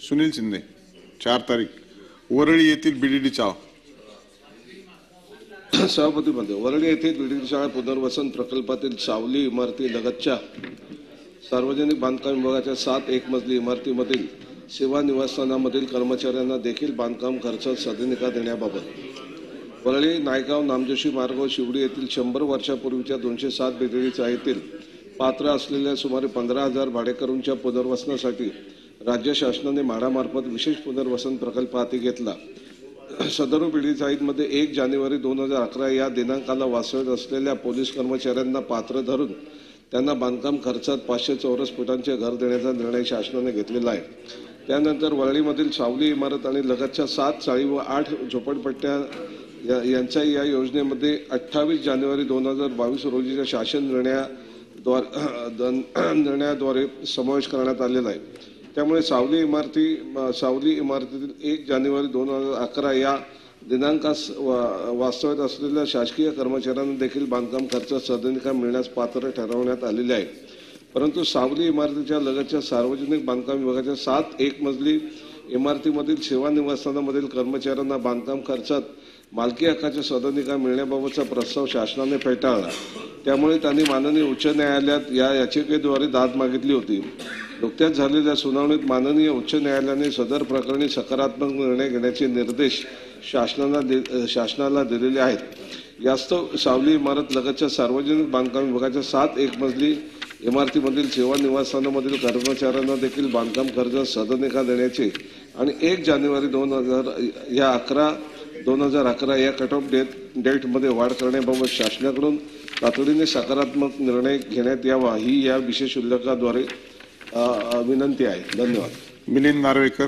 सुनील शिंदे चार तारीख. वरळी येथील बीडीडी चाव सभापतीमध्ये वरळी येथील बीडीडी शाळा पुनर्वसन प्रकल्पातील सावली इमारती लगतच्या सार्वजनिक बांधकाम विभागाच्या सात एक मजली इमारतीमधील सेवा निवासस्थानामधील कर्मचाऱ्यांना देखील बांधकाम खर्च सदनिका देण्याबाबत. वरळी नायगाव नामजोशी मार्ग शिवडी येथील शंभर वर्षापूर्वीच्या दोनशे सात बीडीडी चाळीतील पात्र असलेल्या सुमारे पंधरा हजार भाडेकरूंच्या पुनर्वसनासाठी राज्य शासनाने माडामार्फत विशेष पुनर्वसन प्रकल्प हाती घेतला. सदर पिढी चाळीमध्ये एक जानेवारी दोन हजार अकरा या दिनांकाला वास्तव्यात असलेल्या पोलीस कर्मचाऱ्यांना पात्र धरून त्यांना बांधकाम खर्चात पाचशे चौरस फुटांचे घर देण्याचा निर्णय शासनाने घेतलेला आहे. त्यानंतर वरळीमधील सावली इमारत आणि लगतच्या सात चाळी व आठ झोपडपट्ट्या या- यांचा या योजनेमध्ये अठ्ठावीस जानेवारी दोन हजार बावीस रोजीच्या शासन निर्णयाद्वारे निर्णयाद्वारे समावेश करण्यात आलेला आहे. त्यामुळे सावली इमारती सावली इमारतीतील एक जानेवारी दोन हजार अकरा या दिनांकास वा- वास्तव्यात असलेल्या शासकीय कर्मचाऱ्यांना देखील बांधकाम खर्च सदनिका मिळण्यास पात्र ठरवण्यात आलेले आहे. परंतु सावली इमारतीच्या लगतच्या सार्वजनिक बांधकाम विभागाच्या सात एक मजली इमारतीमधील सेवा निवासस्थानामधील कर्मचाऱ्यांना बांधकाम खर्चात मालकी हक्काच्या सदनिका मिळण्याबाबतचा प्रस्ताव शासनाने फेटाळला. त्यामुळे त्यांनी माननीय उच्च न्यायालयात या याचिकेद्वारे दाद मागितली होती. नुकत्याच झालेल्या सुनावणीत माननीय उच्च न्यायालयाने सदर प्रकरणी सकारात्मक निर्णय घेण्याचे निर्देश शासनाला दे शासनाला दिलेले आहेत. यास्तव सावली इमारत लगतच्या सार्वजनिक बांधकाम विभागाच्या सात एक मजली इमारतीमधील सेवा निवासस्थानामधील कर्मचाऱ्यांना देखील बांधकाम कर्ज सदनिका देण्याचे आणि एक जानेवारी दोन हजार या अकरा दोन हजार अकरा या कट ऑफ डेट डेटमध्ये वाढ करण्याबाबत शासनाकडून तातडीने सकारात्मक निर्णय घेण्यात यावा ही या विशेष उल्लेखाद्वारे विनंती आहे. धन्यवाद. मिलिंद नार्वेकर.